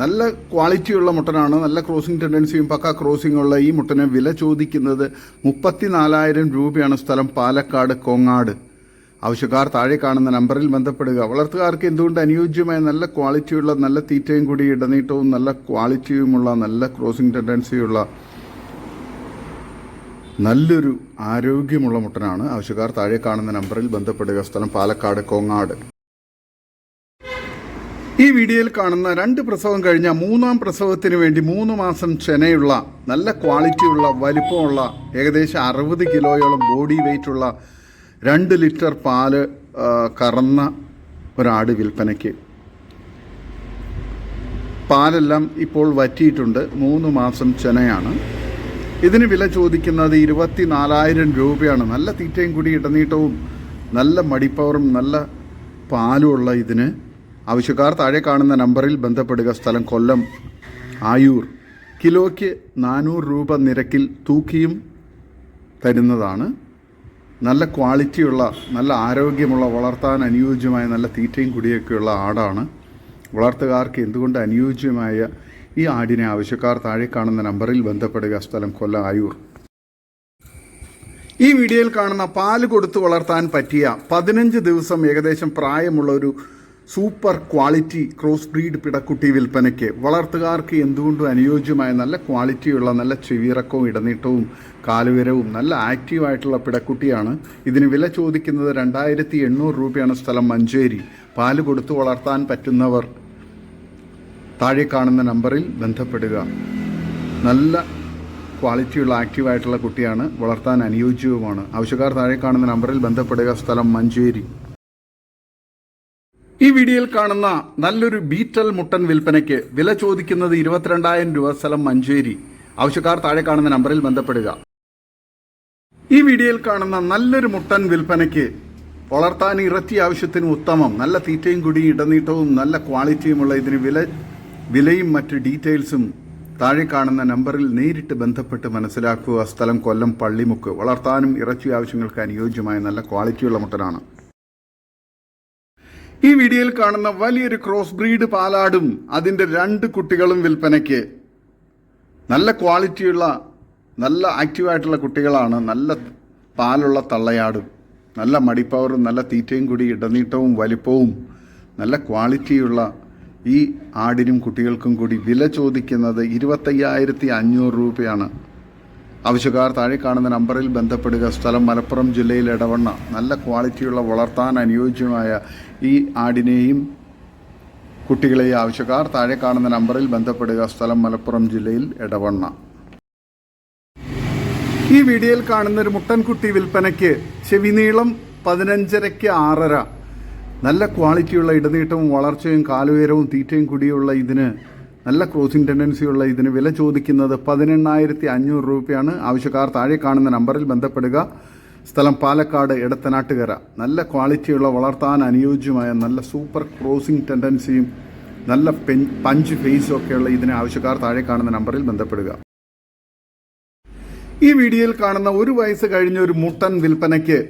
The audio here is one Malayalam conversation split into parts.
നല്ല ക്വാളിറ്റിയുള്ള മുട്ടനാണ്. നല്ല ക്രോസിംഗ് ടെൻഡൻസിയും പക്ക ക്രോസിംഗ് ഉള്ള ഈ മുട്ടനെ വില ചോദിക്കുന്നത് മുപ്പത്തിനാലായിരം രൂപയാണ് സ്ഥലം പാലക്കാട് കോങ്ങാട്. ആവശ്യക്കാർ താഴെ കാണുന്ന നമ്പറിൽ ബന്ധപ്പെടുക. വളർത്തുകാർക്ക് എന്തുകൊണ്ട് അനുയോജ്യമായ നല്ല ക്വാളിറ്റിയുള്ള നല്ല തീറ്റയും കൂടി ഇടനീട്ടവും നല്ല ക്വാളിറ്റിയുമുള്ള നല്ല ക്രോസിംഗ് ടെൻഡൻസിയുള്ള നല്ലൊരു ആരോഗ്യമുള്ള മുട്ടനാണ്. ആവശ്യക്കാർ താഴെ കാണുന്ന നമ്പറിൽ ബന്ധപ്പെടുക. സ്ഥലം പാലക്കാട് കോങ്ങാട്. ഈ വീഡിയോയിൽ കാണുന്ന രണ്ട് പ്രസവം കഴിഞ്ഞ മൂന്നാം പ്രസവത്തിന് വേണ്ടി മൂന്ന് മാസം ചെനയുള്ള നല്ല ക്വാളിറ്റിയുള്ള വലിപ്പമുള്ള ഏകദേശം അറുപത് കിലോയോളം ബോഡി വെയിറ്റുള്ള രണ്ട് ലിറ്റർ പാൽ കറന്ന ഒരാട് വിൽപ്പനയ്ക്ക്. പാലെല്ലാം ഇപ്പോൾ വറ്റിയിട്ടുണ്ട്. മൂന്ന് മാസം ചെനയാണ്. ഇതിന് വില ചോദിക്കുന്നത് ഇരുപത്തി നാലായിരം രൂപയാണ്. നല്ല തീറ്റയും കൂടി ഇടനീട്ടവും നല്ല മടിപ്പവറും നല്ല പാലുമുള്ള ഇതിന് ആവശ്യക്കാർ താഴെ കാണുന്ന നമ്പറിൽ ബന്ധപ്പെടുക. സ്ഥലം കൊല്ലം. ആയൂർ. കിലോയ്ക്ക് നാനൂറ് രൂപ നിരക്കിൽ തൂക്കിയും തരുന്നതാണ്. നല്ല ക്വാളിറ്റിയുള്ള നല്ല ആരോഗ്യമുള്ള വളർത്താൻ അനുയോജ്യമായ നല്ല തീറ്റയും കുടിയൊക്കെയുള്ള ആടാണ്. വളർത്തുകാർക്ക് എന്തുകൊണ്ട് അനുയോജ്യമായ ഈ ആടിനെ ആവശ്യക്കാർ താഴെ കാണുന്ന നമ്പറിൽ ബന്ധപ്പെടുക. സ്ഥലം കൊല്ലം ആയൂർ. ഈ വീഡിയോയിൽ കാണുന്ന പാൽ കൊടുത്തു വളർത്താൻ പറ്റിയ പതിനഞ്ച് ദിവസം ഏകദേശം പ്രായമുള്ള ഒരു സൂപ്പർ ക്വാളിറ്റി ക്രോസ് ബ്രീഡ് പിടക്കുട്ടി വിൽപ്പനയ്ക്ക് വളർത്തുകാർക്ക് എന്തുകൊണ്ടും അനുയോജ്യമായ നല്ല ക്വാളിറ്റിയുള്ള നല്ല ചെവിയിറക്കവും ഇടനീട്ടവും കാലുവരവും നല്ല ആക്റ്റീവായിട്ടുള്ള പിടക്കുട്ടിയാണ്. ഇതിന് വില ചോദിക്കുന്നത് രണ്ടായിരത്തി എണ്ണൂറ് രൂപയാണ് സ്ഥലം മഞ്ചേരി. പാൽ കൊടുത്തു വളർത്താൻ പറ്റുന്നവർ താഴെ കാണുന്ന നമ്പറിൽ ബന്ധപ്പെടുക. നല്ല ക്വാളിറ്റിയുള്ള ആക്റ്റീവായിട്ടുള്ള കുട്ടിയാണ് വളർത്താൻ അനുയോജ്യവുമാണ്. ആവശ്യക്കാർ താഴെ കാണുന്ന നമ്പറിൽ ബന്ധപ്പെടുക. സ്ഥലം മഞ്ചേരി. ഈ വീഡിയോയിൽ കാണുന്ന നല്ലൊരു ബീറ്റൽ മുട്ടൻ വിൽപ്പനയ്ക്ക് വില ചോദിക്കുന്നത് ഇരുപത്തിരണ്ടായിരം രൂപ സ്ഥലം മഞ്ചേരി. ആവശ്യക്കാർ താഴെ കാണുന്ന നമ്പറിൽ ബന്ധപ്പെടുക. ഈ വീഡിയോയിൽ കാണുന്ന നല്ലൊരു മുട്ടൻ വിൽപ്പനയ്ക്ക് വളർത്താൻ ഇറച്ചി ആവശ്യത്തിന് ഉത്തമം നല്ല തീറ്റയും കുടിയും ഇടനീട്ടവും നല്ല ക്വാളിറ്റിയുമുള്ള ഇതിന് വില വിലയും മറ്റ് ഡീറ്റെയിൽസും താഴെ കാണുന്ന നമ്പറിൽ നേരിട്ട് ബന്ധപ്പെട്ട് മനസ്സിലാക്കുക. സ്ഥലം കൊല്ലം പള്ളിമുക്ക്. വളർത്താനും ഇറച്ചി ആവശ്യങ്ങൾക്ക് അനുയോജ്യമായ നല്ല ക്വാളിറ്റിയുള്ള മുട്ടനാണ്. ഈ വീഡിയോയിൽ കാണുന്ന വലിയൊരു ക്രോസ് ബ്രീഡ് പാലാടും അതിന്റെ രണ്ട് കുട്ടികളും വിൽപ്പനയ്ക്ക്. നല്ല ക്വാളിറ്റിയുള്ള നല്ല ആക്റ്റീവായിട്ടുള്ള കുട്ടികളാണ് നല്ല പാലുള്ള തള്ളയാടും. നല്ല മടിപ്പവറും നല്ല തീറ്റയും കൂടി ഇടനീട്ടവും വലിപ്പവും നല്ല ക്വാളിറ്റിയുള്ള ഈ ആടിനും കുട്ടികൾക്കും കൂടി വില ചോദിക്കുന്നത് ഇരുപത്തയ്യായിരത്തി അഞ്ഞൂറ് രൂപയാണ്. ആവശ്യക്കാർ താഴെ കാണുന്ന നമ്പറിൽ ബന്ധപ്പെടുക. സ്ഥലം മലപ്പുറം ജില്ലയിൽ ഇടവണ്ണ നല്ല ക്വാളിറ്റിയുള്ള വളർത്താൻ അനുയോജ്യമായ ഈ ആടിനെയും കുട്ടികളെയും ആവശ്യക്കാർ താഴെ കാണുന്ന നമ്പറിൽ ബന്ധപ്പെടുക. സ്ഥലം മലപ്പുറം ജില്ലയിൽ ഇടവണ്ണ ഈ വീഡിയോയിൽ കാണുന്ന ഒരു മുട്ടൻകുട്ടി വിൽപ്പനയ്ക്ക് ചെവിനീളം പതിനഞ്ചരയ്ക്ക് ആറര. നല്ല ക്വാളിറ്റിയുള്ള ഇടനീട്ടവും വളർച്ചയും കാലുയരവും തീറ്റയും കൂടിയുള്ള ഇതിന് നല്ല ക്രോസിംഗ് ടെൻഡൻസിയുള്ള ഇതിന് വില ചോദിക്കുന്നത് പതിനെണ്ണായിരത്തി അഞ്ഞൂറ് രൂപയാണ്. ആവശ്യക്കാർ താഴെ കാണുന്ന നമ്പറിൽ ബന്ധപ്പെടുക. സ്ഥലം പാലക്കാട് എടത്തനാട്ടുകര. നല്ല ക്വാളിറ്റിയുള്ള വളർത്താൻ അനുയോജ്യമായ നല്ല സൂപ്പർ ക്രോസിംഗ് ടെൻഡൻസിയും നല്ല പെൻ പഞ്ച് ഫേസും ഒക്കെയുള്ള ഇതിന് ആവശ്യക്കാർ താഴെ കാണുന്ന നമ്പറിൽ ബന്ധപ്പെടുക. ഈ വീഡിയോയിൽ കാണുന്ന ഒരു വയസ്സ് കഴിഞ്ഞ ഒരു മുട്ടൻ വിൽപ്പനയ്ക്ക്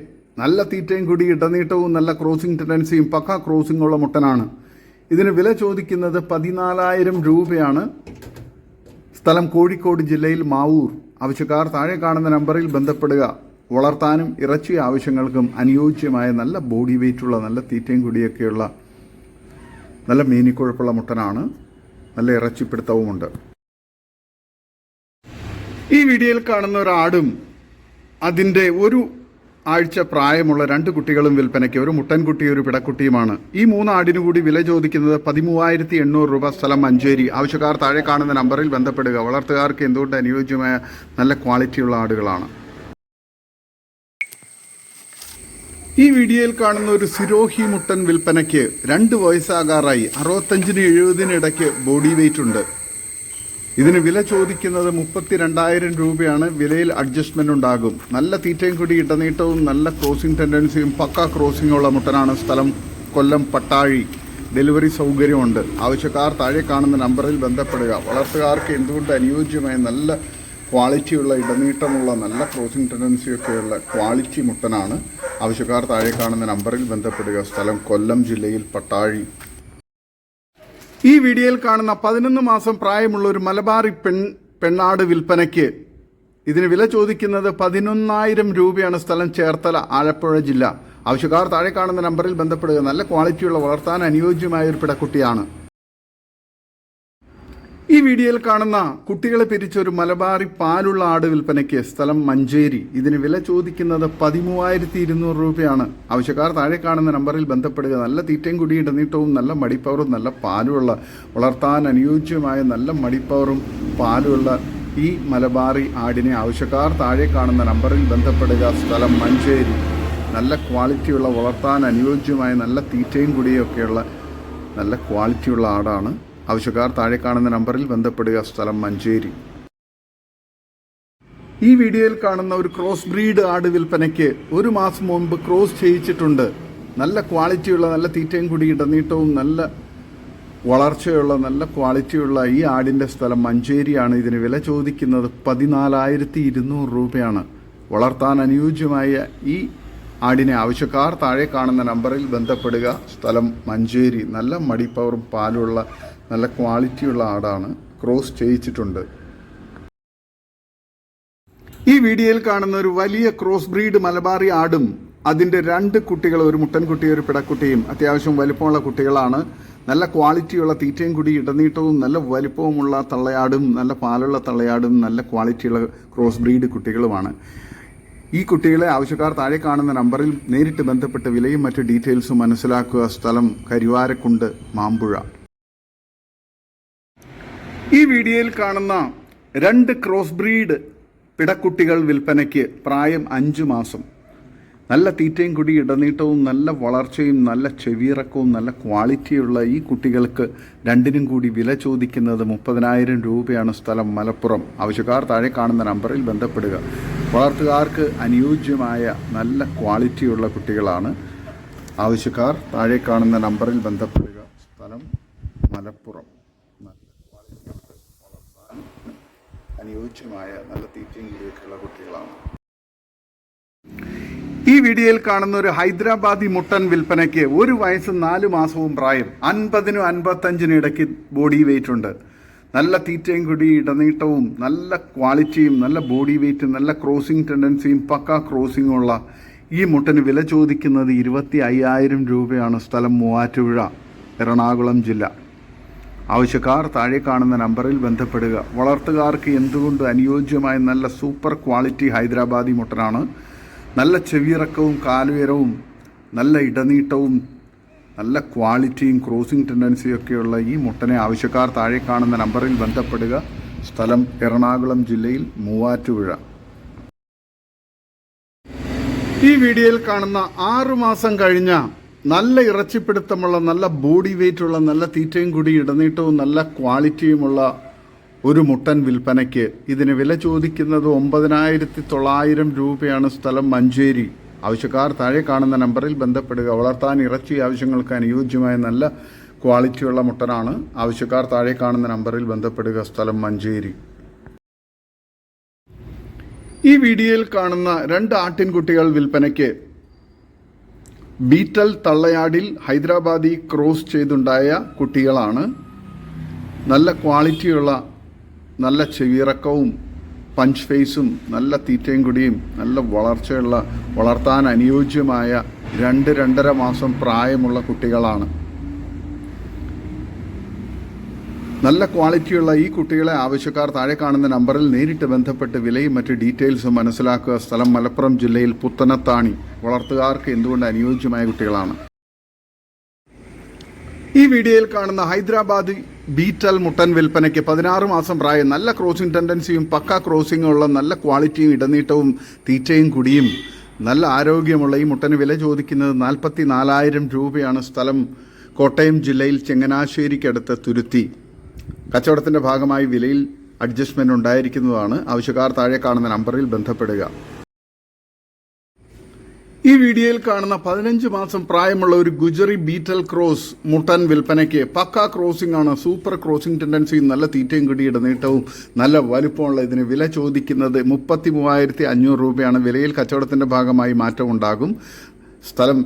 നല്ല തീറ്റയും കൂടി ഇടനീട്ടവും നല്ല ക്രോസിംഗ് ടെൻഡൻസിയും പക്ക ക്രോസിംഗ് ഉള്ള മുട്ടനാണ്. ഇതിന് വില ചോദിക്കുന്നത് പതിനാലായിരം രൂപയാണ്. സ്ഥലം കോഴിക്കോട് ജില്ലയിൽ മാവൂർ. ആവശ്യക്കാർ താഴെ കാണുന്ന നമ്പറിൽ ബന്ധപ്പെടുക. വളർത്താനും ഇറച്ചി ആവശ്യങ്ങൾക്കും അനുയോജ്യമായ നല്ല ബോഡി വെയിറ്റുള്ള നല്ല തീറ്റയും കുടിയൊക്കെയുള്ള നല്ല മീനിക്കുഴപ്പുള്ള മുട്ടനാണ്. നല്ല ഇറച്ചിപ്പിടുത്തവുമുണ്ട്. ഈ വീഡിയോയിൽ കാണുന്ന ഒരാടും അതിന്റെ ഒരു ആഴ്ച പ്രായമുള്ള രണ്ട് കുട്ടികളും വിൽപ്പനയ്ക്ക് ഒരു മുട്ടൻകുട്ടി ഒരു പിടക്കുട്ടിയുമാണ്. ഈ മൂന്ന് ആടിനു കൂടി വില ചോദിക്കുന്നത് പതിമൂവായിരത്തി എണ്ണൂറ് രൂപ സ്ഥലം മഞ്ചേരി. ആവശ്യക്കാർ താഴെ കാണുന്ന നമ്പറിൽ ബന്ധപ്പെടുക. വളർത്തുകാർക്ക് എന്തുകൊണ്ട് അനുയോജ്യമായ നല്ല ക്വാളിറ്റിയുള്ള ആടുകളാണ്. ഈ വീഡിയോയിൽ കാണുന്ന ഒരു സിരോഹി മുട്ടൻ വിൽപ്പനയ്ക്ക് രണ്ട് വയസ്സാകാറായി. അറുപത്തഞ്ചിന് എഴുപതിന് ഇടയ്ക്ക് ബോഡി വെയിറ്റ് ഉണ്ട്. ഇതിന് വില ചോദിക്കുന്നത് മുപ്പത്തി രണ്ടായിരം രൂപയാണ്. വിലയിൽ അഡ്ജസ്റ്റ്മെന്റ് ഉണ്ടാകും. നല്ല തീറ്റയും കൂടി ഇടനീട്ടവും നല്ല ക്രോസിംഗ് ടെൻഡൻസിയും പക്ക ക്രോസിംഗുള്ള മുട്ടനാണ് സ്ഥലം. കൊല്ലം പട്ടാഴി. ഡെലിവറി സൗകര്യമുണ്ട്. ആവശ്യക്കാർ താഴെ കാണുന്ന നമ്പറിൽ ബന്ധപ്പെടുക. വളർത്തുകാർക്ക് എന്തുകൊണ്ട് അനുയോജ്യമായ നല്ല ക്വാളിറ്റിയുള്ള ഇടനീട്ടമുള്ള നല്ല ക്രോസിംഗ് ടെൻഡൻസിയൊക്കെയുള്ള ക്വാളിറ്റി മുട്ടനാണ്? ആവശ്യക്കാർ താഴെ കാണുന്ന നമ്പറിൽ ബന്ധപ്പെടുക. സ്ഥലം കൊല്ലം ജില്ലയിൽ പട്ടാഴി. ഈ വീഡിയോയിൽ കാണുന്ന പതിനൊന്ന് മാസം പ്രായമുള്ള ഒരു മലബാറി പെൺ പെണ്ണാട് വിൽപ്പനയ്ക്ക് ഇതിന് വില ചോദിക്കുന്നത് പതിനൊന്നായിരം രൂപയാണ് സ്ഥലം ചേർത്തല ആലപ്പുഴ ജില്ല. ആവശ്യക്കാർ താഴെ കാണുന്ന നമ്പറിൽ ബന്ധപ്പെടുക. നല്ല ക്വാളിറ്റിയുള്ള വളർത്താൻ അനുയോജ്യമായ ഒരു പിടക്കുട്ടിയാണ് ഈ വീഡിയോയിൽ കാണുന്ന കുട്ടികളെ പിരിച്ച ഒരു മലബാറി പാലുള്ള ആട് വിൽപ്പനയ്ക്ക് സ്ഥലം മഞ്ചേരി. ഇതിന് വില ചോദിക്കുന്നത് പതിമൂവായിരത്തി ഇരുന്നൂറ് രൂപയാണ്. ആവശ്യക്കാർ താഴെ കാണുന്ന നമ്പറിൽ ബന്ധപ്പെടുക. നല്ല തീറ്റയും കുടിയും ഇടനീട്ടവും നല്ല മടിപ്പവറും നല്ല പാലുമുള്ള വളർത്താൻ അനുയോജ്യമായ നല്ല മടിപ്പവറും പാലുമുള്ള ഈ മലബാറി ആടിനെ ആവശ്യക്കാർ താഴെ കാണുന്ന നമ്പറിൽ ബന്ധപ്പെടുക. സ്ഥലം മഞ്ചേരി. നല്ല ക്വാളിറ്റിയുള്ള വളർത്താൻ അനുയോജ്യമായ നല്ല തീറ്റയും കുടിയൊക്കെയുള്ള നല്ല ക്വാളിറ്റിയുള്ള ആടാണ് ആവശ്യക്കാർ താഴെ കാണുന്ന നമ്പറിൽ ബന്ധപ്പെടുക. സ്ഥലം മഞ്ചേരി. ഈ വീഡിയോയിൽ കാണുന്ന ഒരു ക്രോസ് ബ്രീഡ് ആട് വിൽപ്പനയ്ക്ക് ഒരു മാസം മുമ്പ് ക്രോസ് ചെയ്യിച്ചിട്ടുണ്ട്. നല്ല ക്വാളിറ്റിയുള്ള നല്ല തീറ്റയും കൂടി ഇടനീട്ടവും നല്ല വളർച്ചയുള്ള നല്ല ക്വാളിറ്റിയുള്ള ഈ ആടിന്റെ സ്ഥലം മഞ്ചേരിയാണ്. ഇതിന് വില ചോദിക്കുന്നത് പതിനാലായിരത്തി ഇരുന്നൂറ് രൂപയാണ്. വളർത്താൻ അനുയോജ്യമായ ഈ ആടിനെ ആവശ്യക്കാർ താഴെ കാണുന്ന നമ്പറിൽ ബന്ധപ്പെടുക. സ്ഥലം മഞ്ചേരി. നല്ല മടിപ്പവറും പാലുള്ള നല്ല ക്വാളിറ്റിയുള്ള ആടാണ്. ക്രോസ് ചെയ്യിച്ചിട്ടുണ്ട്. ഈ വീഡിയോയിൽ കാണുന്ന ഒരു വലിയ ക്രോസ് ബ്രീഡ് മലബാറി ആടും അതിന്റെ രണ്ട് കുട്ടികൾ ഒരു മുട്ടൻകുട്ടിയും ഒരു പിടക്കുട്ടിയും അത്യാവശ്യം വലിപ്പമുള്ള കുട്ടികളാണ്. നല്ല ക്വാളിറ്റിയുള്ള തീറ്റയും കൂടി ഇടനീട്ടവും നല്ല വലിപ്പവുമുള്ള തള്ളയാടും നല്ല പാലുള്ള തള്ളയാടും നല്ല ക്വാളിറ്റിയുള്ള ക്രോസ് ബ്രീഡ് കുട്ടികളുമാണ്. ഈ കുട്ടികളെ ആവശ്യക്കാർ താഴെ കാണുന്ന നമ്പറിൽ നേരിട്ട് ബന്ധപ്പെട്ട് വിലയും മറ്റു ഡീറ്റെയിൽസും മനസ്സിലാക്കുക. സ്ഥലം കരുവാരക്കുണ്ട് മാമ്പുഴ. ഈ വീഡിയോയിൽ കാണുന്ന രണ്ട് ക്രോസ് ബ്രീഡ് പിടക്കുട്ടികൾ വിൽപ്പനയ്ക്ക് പ്രായം അഞ്ച് മാസം. നല്ല തീറ്റയും കുടി ഇടനീട്ടവും നല്ല വളർച്ചയും നല്ല ചെവിയിറക്കവും നല്ല ക്വാളിറ്റിയുള്ള ഈ കുട്ടികൾക്ക് രണ്ടിനും കൂടി വില ചോദിക്കുന്നത് മുപ്പതിനായിരം രൂപയാണ് സ്ഥലം മലപ്പുറം. ആവശ്യക്കാർ താഴെ കാണുന്ന നമ്പറിൽ ബന്ധപ്പെടുക. വളർത്തുകാർക്ക് അനുയോജ്യമായ നല്ല ക്വാളിറ്റിയുള്ള കുട്ടികളാണ്. ആവശ്യക്കാർ താഴെ കാണുന്ന നമ്പറിൽ ബന്ധപ്പെടുക. സ്ഥലം മലപ്പുറം നല്ല ക്വാളിറ്റിയുള്ള വളർത്താൻ അനുയോജ്യമായ നല്ല തീറ്റയും കൂടിയൊക്കെയുള്ള കുട്ടികളാണ്. ഈ വീഡിയോയിൽ കാണുന്ന ഒരു ഹൈദരാബാദി മുട്ടൻ വിൽപ്പനയ്ക്ക് ഒരു വയസ്സ് നാല് മാസവും പ്രായം അൻപതിനും അൻപത്തഞ്ചിനും ഇടയ്ക്ക് ബോഡി വെയിറ്റ് ഉണ്ട്. നല്ല തീറ്റയും കുടി ഇടനീട്ടവും നല്ല ക്വാളിറ്റിയും നല്ല ബോഡി വെയിറ്റും നല്ല ക്രോസിംഗ് ടെൻഡൻസിയും പക്ക ക്രോസിംഗും ഉള്ള ഈ മുട്ടന് വില ചോദിക്കുന്നത് ഇരുപത്തി അയ്യായിരം രൂപയാണ് സ്ഥലം മൂവാറ്റുപുഴ എറണാകുളം ജില്ല. ആവശ്യക്കാർ താഴെ കാണുന്ന നമ്പറിൽ ബന്ധപ്പെടുക. വളർത്തുകാർക്ക് എന്തുകൊണ്ട് അനുയോജ്യമായ നല്ല സൂപ്പർ ക്വാളിറ്റി ഹൈദരാബാദി മുട്ടനാണ്? നല്ല ചെവിയിറക്കവും കാലുയരവും നല്ല ഇടനീട്ടവും നല്ല ക്വാളിറ്റിയും ക്രോസിംഗ് ടെൻഡൻസിയും ഒക്കെയുള്ള ഈ മുട്ടനെ ആവശ്യക്കാർ താഴെ കാണുന്ന നമ്പറിൽ ബന്ധപ്പെടുക. സ്ഥലം എറണാകുളം ജില്ലയിൽ മൂവാറ്റുപുഴ. ഈ വീഡിയോയിൽ കാണുന്ന ആറു മാസം കഴിഞ്ഞ നല്ല ഇറച്ചിപ്പിടുത്തമുള്ള നല്ല ബോഡി വെയിറ്റുള്ള നല്ല തീറ്റയും കൂടി ഇടനീട്ടവും നല്ല ക്വാളിറ്റിയുമുള്ള ഒരു മുട്ടൻ വിൽപ്പനയ്ക്ക് ഇതിന് വില ചോദിക്കുന്നത് ഒമ്പതിനായിരത്തി തൊള്ളായിരം രൂപയാണ് സ്ഥലം മഞ്ചേരി. ആവശ്യക്കാർ താഴെ കാണുന്ന നമ്പറിൽ ബന്ധപ്പെടുക. വളർത്താൻ ഇറച്ചി ആവശ്യങ്ങൾക്ക് അനുയോജ്യമായ നല്ല ക്വാളിറ്റിയുള്ള മുട്ടനാണ്. ആവശ്യക്കാർ താഴെ കാണുന്ന നമ്പറിൽ ബന്ധപ്പെടുക. സ്ഥലം മഞ്ചേരി. ഈ വീഡിയോയിൽ കാണുന്ന രണ്ട് ആട്ടിൻകുട്ടികൾ വിൽപ്പനയ്ക്ക് ബീറ്റൽ തള്ളയാടിൽ ഹൈദരാബാദി ക്രോസ് ചെയ്തുണ്ടായ കുട്ടികളാണ്. നല്ല ക്വാളിറ്റിയുള്ള നല്ല ചെവിയിറക്കവും പഞ്ച് ഫേസും നല്ല തീറ്റയും കുടിയും നല്ല വളർച്ചയുള്ള വളർത്താൻ അനുയോജ്യമായ രണ്ട് രണ്ടര മാസം പ്രായമുള്ള കുട്ടികളാണ്. നല്ല ക്വാളിറ്റിയുള്ള ഈ കുട്ടികളെ ആവശ്യക്കാർ താഴെ കാണുന്ന നമ്പറിൽ നേരിട്ട് ബന്ധപ്പെട്ട് വിലയും മറ്റ് ഡീറ്റെയിൽസും മനസ്സിലാക്കുക. സ്ഥലം മലപ്പുറം ജില്ലയിൽ പുത്തനത്താണി. വളർത്തുകാർക്ക് എന്തുകൊണ്ട് അനുയോജ്യമായ കുട്ടികളാണ്? ഈ വീഡിയോയിൽ കാണുന്ന ഹൈദരാബാദ് ബീറ്റൽ മുട്ടൻ വിൽപ്പനയ്ക്ക് പതിനാറ് മാസം പ്രായം നല്ല ക്രോസിംഗ് ടെൻഡൻസിയും പക്ക ക്രോസിംഗും ഉള്ള നല്ല ക്വാളിറ്റിയും ഇടനീട്ടവും തീറ്റയും കുടിയും നല്ല ആരോഗ്യമുള്ള ഈ മുട്ടന് വില ചോദിക്കുന്നത് നാൽപ്പത്തി നാലായിരം രൂപയാണ്. സ്ഥലം കോട്ടയം ജില്ലയിൽ ചെങ്ങനാശ്ശേരിക്കടുത്ത് തുരുത്തി. കച്ചവടത്തിന്റെ ഭാഗമായി വിലയിൽ അഡ്ജസ്റ്റ്മെന്റ് ഉണ്ടായിരിക്കുന്നതാണ്. ആവശ്യക്കാർ താഴെ കാണുന്ന നമ്പറിൽ ബന്ധപ്പെടുക. ഈ വീഡിയോയിൽ കാണുന്ന പതിനഞ്ച് മാസം പ്രായമുള്ള ഒരു ഗുജറി ബീറ്റൽ ക്രോസ് മുട്ടൻ വിൽപ്പനയ്ക്ക് പക്ക ക്രോസിംഗ് ആണ് സൂപ്പർ ക്രോസിംഗ് ടെൻഡൻസിയും നല്ല തീറ്റയും കിടിയുടെ നീട്ടവും നല്ല വലുപ്പമുള്ള ഇതിന് വില ചോദിക്കുന്നത് മുപ്പത്തി മൂവായിരത്തി അഞ്ഞൂറ് രൂപയാണ്. വിലയിൽ കച്ചവടത്തിന്റെ ഭാഗമായി മാറ്റമുണ്ടാകും സ്ഥലം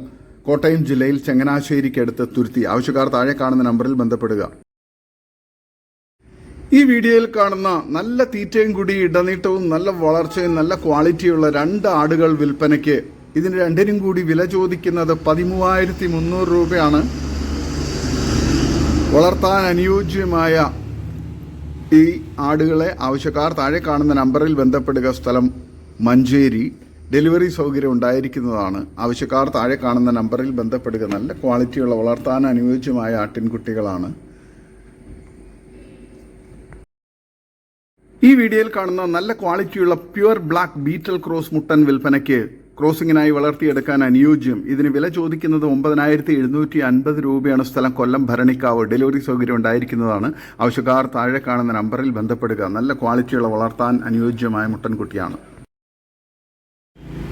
കോട്ടയം ജില്ലയിൽ ചങ്ങനാശ്ശേരിക്കടുത്ത് തുരുത്തി. ആവശ്യക്കാർ താഴെ കാണുന്ന നമ്പറിൽ ബന്ധപ്പെടുക. ഈ വീഡിയോയിൽ കാണുന്ന നല്ല തീറ്റയും കൂടി ഇടനീട്ടവും നല്ല വളർച്ചയും നല്ല ക്വാളിറ്റിയുള്ള രണ്ട് ആടുകൾ വിൽപ്പനയ്ക്ക് ഇതിന് രണ്ടിനും കൂടി വില ചോദിക്കുന്നത് പതിമൂവായിരത്തി മുന്നൂറ് രൂപയാണ്. വളർത്താൻ അനുയോജ്യമായ ഈ ആടുകളെ ആവശ്യക്കാർ താഴെ കാണുന്ന നമ്പറിൽ ബന്ധപ്പെടുക. സ്ഥലം മഞ്ചേരി. ഡെലിവറി സൗകര്യം ഉണ്ടായിരിക്കുന്നതാണ്. ആവശ്യക്കാർ താഴെ കാണുന്ന നമ്പറിൽ ബന്ധപ്പെടുക. നല്ല ക്വാളിറ്റിയുള്ള വളർത്താൻ അനുയോജ്യമായ ആട്ടിൻകുട്ടികളാണ്. ഈ വീഡിയോയിൽ കാണുന്ന നല്ല ക്വാളിറ്റിയുള്ള പ്യുവർ ബ്ലാക്ക് ബീറ്റൽ ക്രോസ് മുട്ടൻ വിൽപ്പനയ്ക്ക് ക്രോസിങ്ങിനായി വളർത്തിയെടുക്കാൻ അനുയോജ്യം. ഇതിന് വില ചോദിക്കുന്നത് ഒമ്പതിനായിരത്തി എഴുന്നൂറ്റി അൻപത് രൂപയാണ്. സ്ഥലം കൊല്ലം ഭരണിക്കാവ്. ഡെലിവറി സൗകര്യം ഉണ്ടായിരിക്കുന്നതാണ്. ആവശ്യക്കാർ താഴെ കാണുന്ന നമ്പറിൽ ബന്ധപ്പെടുക. നല്ല ക്വാളിറ്റിയുള്ള വളർത്താൻ അനുയോജ്യമായ മുട്ടൻകുട്ടിയാണ്.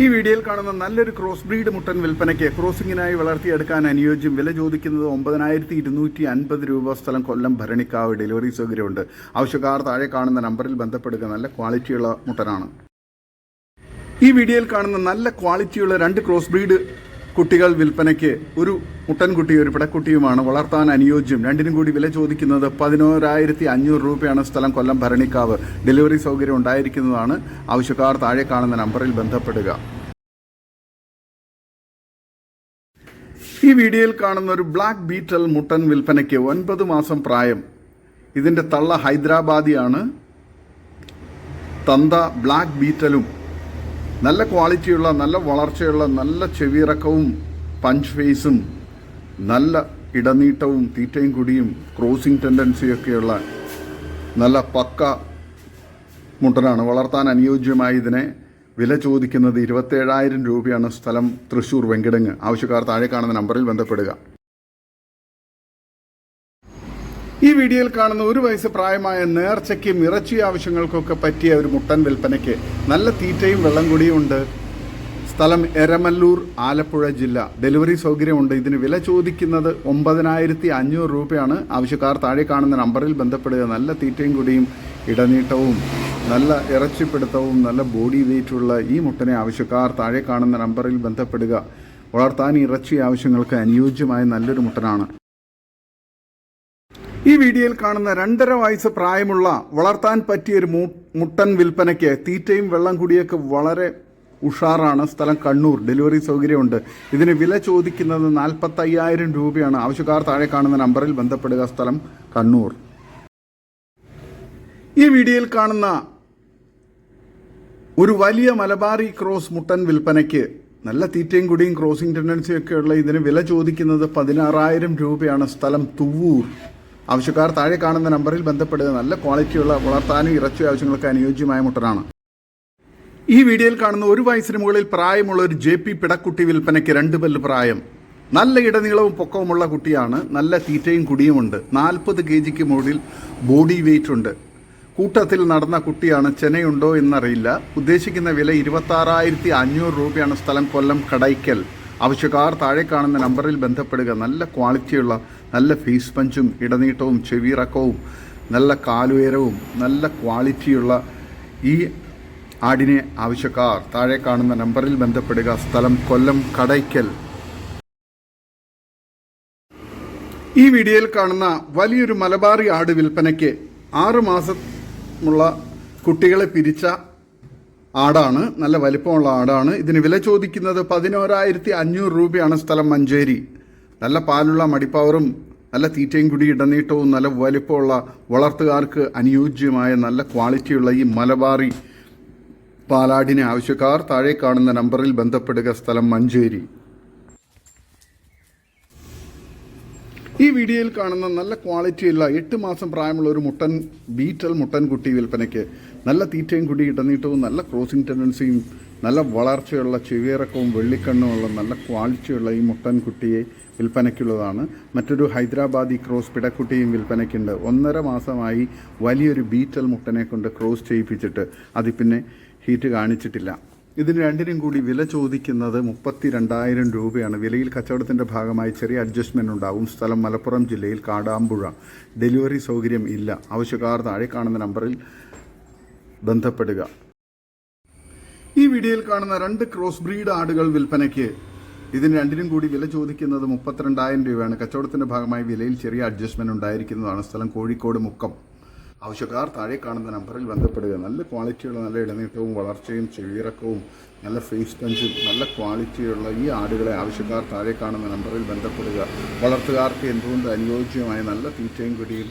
ഈ വീഡിയോയിൽ കാണുന്ന നല്ലൊരു ക്രോസ് ബ്രീഡ് മുട്ടൻ വിൽപ്പനയ്ക്ക് ക്രോസിംഗിനായി വളർത്തിയെടുക്കാൻ അനുയോജ്യം വില ചോദിക്കുന്നത് ഒമ്പതിനായിരത്തി ഇരുന്നൂറ്റി അൻപത് രൂപ സ്ഥലം കൊല്ലം ഭരണിക്കാവ് ഡെലിവറി സൗകര്യമുണ്ട്. ആവശ്യക്കാർ താഴെ കാണുന്ന നമ്പറിൽ ബന്ധപ്പെടുക. നല്ല ക്വാളിറ്റിയുള്ള മുട്ടനാണ്. ഈ വീഡിയോയിൽ കാണുന്ന നല്ല ക്വാളിറ്റിയുള്ള രണ്ട് ക്രോസ് ബ്രീഡ് കുട്ടികൾ വിൽപ്പനയ്ക്ക് ഒരു മുട്ടൻകുട്ടി ഒരു പിടക്കുട്ടിയുമാണ് വളർത്താൻ അനുയോജ്യം. രണ്ടിനും കൂടി വില ചോദിക്കുന്നത് പതിനോരായിരത്തി അഞ്ഞൂറ് രൂപയാണ് സ്ഥലം കൊല്ലം ഭരണിക്കാവ്. ഡെലിവറി സൗകര്യം ഉണ്ടായിരിക്കുന്നതാണ്. ആവശ്യക്കാർ താഴെ കാണുന്ന നമ്പറിൽ ബന്ധപ്പെടുക. ഈ വീഡിയോയിൽ കാണുന്ന ഒരു ബ്ലാക്ക് ബീറ്റൽ മുട്ടൻ വിൽപ്പനയ്ക്ക് ഒൻപത് മാസം പ്രായം. ഇതിന്റെ തള്ള ഹൈദരാബാദിയാണ്. തന്ത ബ്ലാക്ക് ബീറ്റലും നല്ല ക്വാളിറ്റിയുള്ള നല്ല വളർച്ചയുള്ള നല്ല ചെവിയിറക്കവും പഞ്ച് ഫേസും നല്ല ഇടനീട്ടവും തീറ്റയും കുടിയും ക്രോസിംഗ് ടെൻഡൻസിയൊക്കെയുള്ള നല്ല പക്ക മുട്ടനാണ്. വളർത്താൻ അനുയോജ്യമായി ഇതിനെ വില ചോദിക്കുന്നത് ഇരുപത്തേഴായിരം രൂപയാണ് സ്ഥലം തൃശ്ശൂർ വെങ്കിടങ്ങ്. ആവശ്യക്കാർ താഴെ കാണുന്ന നമ്പറിൽ ബന്ധപ്പെടുക. ഈ വീഡിയോയിൽ കാണുന്ന ഒരു വയസ്സ് പ്രായമായ നേർച്ചയ്ക്കും ഇറച്ചി ആവശ്യങ്ങൾക്കൊക്കെ പറ്റിയ ഒരു മുട്ടൻ വിൽപ്പനയ്ക്ക് നല്ല തീറ്റയും വെള്ളം കൂടിയും ഉണ്ട്. സ്ഥലം എരമല്ലൂർ ആലപ്പുഴ ജില്ല. ഡെലിവറി സൗകര്യമുണ്ട്. ഇതിന് വില ചോദിക്കുന്നത് ഒമ്പതിനായിരത്തി അഞ്ഞൂറ് രൂപയാണ്. ആവശ്യക്കാർ താഴെ കാണുന്ന നമ്പറിൽ ബന്ധപ്പെടുക. നല്ല തീറ്റയും കൂടിയും ഇടനീട്ടവും നല്ല ഇറച്ചിപ്പിടുത്തവും നല്ല ബോഡി വെയിറ്റുള്ള ഈ മുട്ടനെ ആവശ്യക്കാർ താഴെ കാണുന്ന നമ്പറിൽ ബന്ധപ്പെടുക. വളർത്താൻ ഇറച്ചി ആവശ്യങ്ങൾക്ക് അനുയോജ്യമായ നല്ലൊരു മുട്ടനാണ്. ഈ വീഡിയോയിൽ കാണുന്ന രണ്ടര വയസ്സ് പ്രായമുള്ള വളർത്താൻ പറ്റിയ ഒരു മുട്ടൻ വിൽപ്പനയ്ക്ക് തീറ്റയും വെള്ളം കൂടിയൊക്കെ വളരെ ഉഷാറാണ്. സ്ഥലം കണ്ണൂർ. ഡെലിവറി സൗകര്യമുണ്ട്. ഇതിന് വില ചോദിക്കുന്നത് നാൽപ്പത്തയ്യായിരം രൂപയാണ്. ആവശ്യക്കാർ താഴെ കാണുന്ന നമ്പറിൽ ബന്ധപ്പെടുക. സ്ഥലം കണ്ണൂർ. ഈ വീഡിയോയിൽ കാണുന്ന ഒരു വലിയ മലബാറി ക്രോസ് മുട്ടൻ വിൽപ്പനയ്ക്ക് നല്ല തീറ്റയും കുടിയും ക്രോസിംഗ് ടെൻഡൻസിയും ഒക്കെ ഉള്ള ഇതിന് വില ചോദിക്കുന്നത് പതിനാറായിരം രൂപയാണ്. സ്ഥലം തുവൂർ. ആവശ്യക്കാർ താഴെ കാണുന്ന നമ്പറിൽ ബന്ധപ്പെടുക നല്ല ക്വാളിറ്റിയുള്ള വളർത്താനും ഇറച്ചി ആവശ്യങ്ങൾക്ക് അനുയോജ്യമായ മുട്ടനാണ്. ഈ വീഡിയോയിൽ കാണുന്ന ഒരു വയസ്സിന് മുകളിൽ പ്രായമുള്ള ഒരു ജെ പി പിടക്കുട്ടി വിൽപ്പനയ്ക്ക് രണ്ട് പല്ല് പ്രായം. നല്ല ഇടനീളവും പൊക്കവുമുള്ള കുട്ടിയാണ് നല്ല തീറ്റയും കുടിയുമുണ്ട്. നാൽപ്പത് കെ ജിക്ക് മുകളിൽ ബോഡി വെയിറ്റ് ഉണ്ട്. കൂട്ടത്തിൽ നടന്ന കുട്ടിയാണ് ചെനയുണ്ടോ എന്നറിയില്ല. ഉദ്ദേശിക്കുന്ന വില ഇരുപത്താറായിരത്തി അഞ്ഞൂറ് രൂപയാണ് സ്ഥലം കൊല്ലം കടയ്ക്കൽ. ആവശ്യക്കാർ താഴെ കാണുന്ന നമ്പറിൽ ബന്ധപ്പെടുക. നല്ല ക്വാളിറ്റിയുള്ള നല്ല ഫേസ് പഞ്ചും ഇടനീട്ടവും ചെവിയിറക്കവും നല്ല കാലുയരവും നല്ല ക്വാളിറ്റിയുള്ള ഈ ആടിനെ ആവശ്യക്കാർ താഴെ കാണുന്ന നമ്പറിൽ ബന്ധപ്പെടുക. സ്ഥലം കൊല്ലം കടയ്ക്കൽ. ഈ വീഡിയോയിൽ കാണുന്ന വലിയൊരു മലബാറി ആട് വിൽപ്പനയ്ക്ക് ആറ് മാസമുള്ള കുട്ടികളെ പിരിച്ച ആടാണ് നല്ല വലിപ്പമുള്ള ആടാണ്. ഇതിന് വില ചോദിക്കുന്നത് പതിനോരായിരത്തി അഞ്ഞൂറ് രൂപയാണ് സ്ഥലം മഞ്ചേരി. നല്ല പാലുള്ള മടിപ്പവറും നല്ല തീറ്റയും കുടി ഇടനീട്ടവും നല്ല വലിപ്പമുള്ള വളർത്തുകാർക്ക് അനുയോജ്യമായ നല്ല ക്വാളിറ്റിയുള്ള ഈ മലബാറി പാലാടിനെ ആവശ്യക്കാർ താഴെ കാണുന്ന നമ്പറിൽ ബന്ധപ്പെടുക സ്ഥലം മഞ്ചേരി. ഈ വീഡിയോയിൽ കാണുന്ന നല്ല ക്വാളിറ്റിയുള്ള എട്ട് മാസം പ്രായമുള്ള ഒരു മുട്ടൻ ബീറ്റൽ മുട്ടൻ കുട്ടി വിൽപ്പനയ്ക്ക് നല്ല തീറ്റയും കുടി ഇടനീട്ടവും നല്ല ക്രോസിംഗ് ടെൻഡൻസിയും നല്ല വളർച്ചയുള്ള ചെവിയിറക്കവും വെള്ളിക്കണ്ണുമുള്ള നല്ല ക്വാളിറ്റിയുള്ള ഈ മുട്ടൻ കുട്ടിയെ വിൽപ്പനയ്ക്കുള്ളതാണ്. മറ്റൊരു ഹൈദരാബാദി ക്രോസ് പിടക്കുട്ടിയും വിൽപ്പനയ്ക്കുണ്ട്. ഒന്നര മാസമായി വലിയൊരു ബീറ്റൽ മുട്ടനെ കൊണ്ട് ക്രോസ് ചെയ്യിപ്പിച്ചിട്ട് അത് പിന്നെ ഹീറ്റ് കാണിച്ചിട്ടില്ല. ഇതിന് രണ്ടിനും കൂടി വില ചോദിക്കുന്നത് മുപ്പത്തി രണ്ടായിരം രൂപയാണ്. വിലയിൽ കച്ചവടത്തിന്റെ ഭാഗമായി ചെറിയ അഡ്ജസ്റ്റ്മെന്റ് ഉണ്ടാവും. സ്ഥലം മലപ്പുറം ജില്ലയിൽ കാടാമ്പുഴ. ഡെലിവറി സൗകര്യം ഇല്ല. ആവശ്യക്കാർ താഴെ കാണുന്ന നമ്പറിൽ ബന്ധപ്പെടുക. ഈ വീഡിയോയിൽ കാണുന്ന രണ്ട് ക്രോസ് ബ്രീഡ് ആടുകൾ വിൽപ്പനയ്ക്ക് ഇതിന് രണ്ടിനും കൂടി വില ചോദിക്കുന്നത് മുപ്പത്തിരണ്ടായിരം രൂപയാണ്. കച്ചവടത്തിന്റെ ഭാഗമായി വിലയിൽ ചെറിയ അഡ്ജസ്റ്റ്മെന്റ് ഉണ്ടായിരിക്കുന്നതാണ് സ്ഥലം കോഴിക്കോട് മുക്കം. ആവശ്യക്കാർ താഴെ കാണുന്ന നമ്പറിൽ ബന്ധപ്പെടുക. നല്ല ക്വാളിറ്റിയുള്ള നല്ല ഇടനീട്ടവും വളർച്ചയും ചെവിയിറക്കവും നല്ല ഫേസ് പഞ്ചും നല്ല ക്വാളിറ്റിയുള്ള ഈ ആടുകളെ ആവശ്യക്കാർ താഴെ കാണുന്ന നമ്പറിൽ ബന്ധപ്പെടുക. വളർത്തുകാർക്ക് എന്തുകൊണ്ട് അനുയോജ്യമായ നല്ല തീറ്റയും കുടിയും